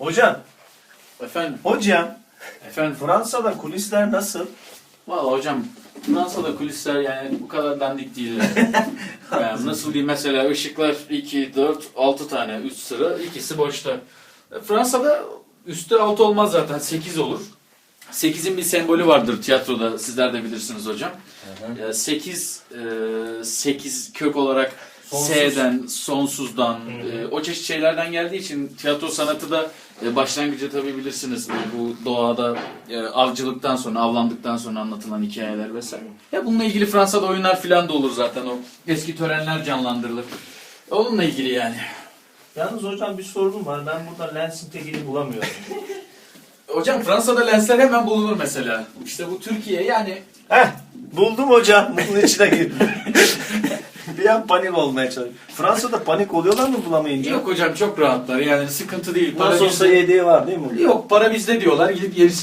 Hocam, Efendim, hocam efendim. Fransa'da kulisler nasıl? Valla hocam Fransa'da kulisler yani bu kadar dandik değiller. yani nasıl diyeyim mesela ışıklar 2, 4, 6 tane üst sıra ikisi boşta. E, Fransa'da üstte 6 olmaz zaten 8 olur. 8'in bir sembolü vardır tiyatroda sizler de bilirsiniz hocam. 8 8 kök olarak Sonsuz. S'den, sonsuzdan, e, o çeşit şeylerden geldiği için tiyatro sanatı da e, başlangıcı tabii bilirsiniz e, bu doğada e, avcılıktan sonra, avlandıktan sonra anlatılan hikayeler vesaire. Ya bununla ilgili Fransa'da oyunlar filan da olur zaten o eski törenler canlandırılır. Onunla ilgili yani. Yalnız hocam bir sorunum var. Ben burada lensin tekini bulamıyorum. Hocam Fransa'da lensler hemen bulunur mesela. İşte bu Türkiye yani Heh, buldum hocam. Bunun içine girdim. bir an panik olmaya çalışıyorum. Fransa'da panik oluyorlar mı bulamayınca? yok hocam çok rahatlar yani sıkıntı değil. Para Nasıl olsa bizde- yediği var değil mi? Yok para bizde diyorlar gidip yerisini